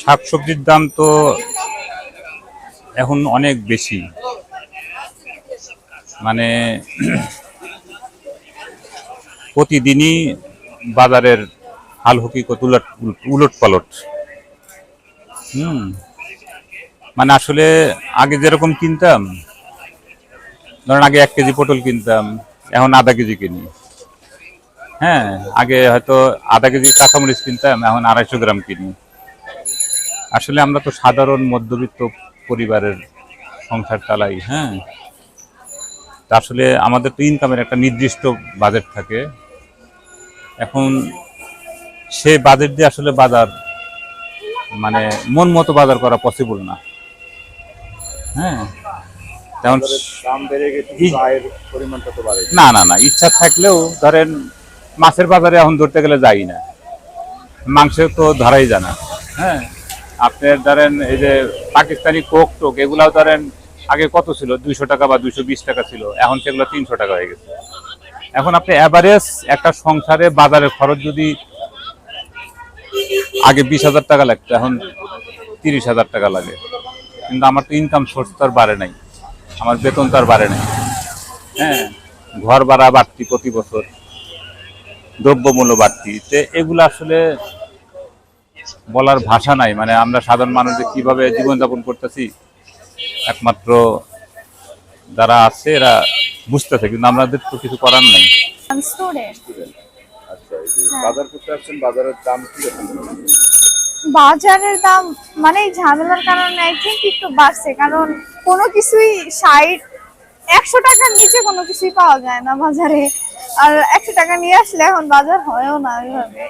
শাকসবজির দাম তো এখন অনেক বেশি। মানে প্রতিদিনই বাজারের হাল হকিকত উলট উলট পালট। হুম। মানে আসলে আগে যেরকম কিনতাম, ধরেন আগে এক কেজি পটল কিনতাম, এখন আধা কেজি কিনি। হ্যাঁ আগে হয়তো আধা কেজি কাঁচামরিচ কিনতাম, এখন আড়াইশো গ্রাম কিনি। আসলে আমরা তো সাধারণ মধ্যবিত্ত পরিবারের সংসার চালাই হ্যাঁ? তা আসলে আমাদের তো ইনকামের একটা নির্দিষ্ট বাজেট থাকে। এখন সে বাজেট দিয়ে আসলে বাজার মানে মন মতো বাজার করা পসিবল না। হ্যাঁ? তেমন না না না ইচ্ছা থাকলেও ধরেন মাছের বাজারে এখন ধরতে গেলে যাই না। মাংসের তো ধরাই জানা হ্যাঁ? আপনার ধরেন এই যে পাকিস্তানি কোক টোক, এগুলাও ধরেন আগে কত ছিল? দুইশো টাকা বা দুইশো বিশ টাকা ছিল। এখন সেগুলো তিনশো টাকা হয়ে গেছে। এখন আপনি অ্যাভারেজ একটা সংসারে বাজারের খরচ যদি আগে বিশ হাজার টাকা লাগতো, এখন তিরিশ হাজার টাকা লাগে। কিন্তু আমার তো ইনকাম সোর্স তো আর বাড়ে নাই। আমার বেতন তো আর বাড়ে নাই। হ্যাঁ ঘর ভাড়া বাড়তি প্রতি বছর। দ্রব্যমূল্য বাড়তি। তো এগুলো আসলে বলার ভাষা নাই। মানে আমরা সাধারণ মানুষ যে কীভাবে জীবনযাপন করতেছি একমাত্র যারা আছে এরা বুঝতেছে কিন্তু আমাদের তো কিছু করার নাই। আচ্ছা এই যে বাজার বাজারের দাম কি রকম বাজারের দাম মানে ঝামেলার কারণে আই থিঙ্ক একটু বাড়ছে কারণ কোনো কিছুই ষাট একশো টাকার নিচে কোনো কিছুই পাওয়া যায় না বাজারে। আর একশো টাকা নিয়ে আসলে এখন বাজার হয়ও না ওইভাবে।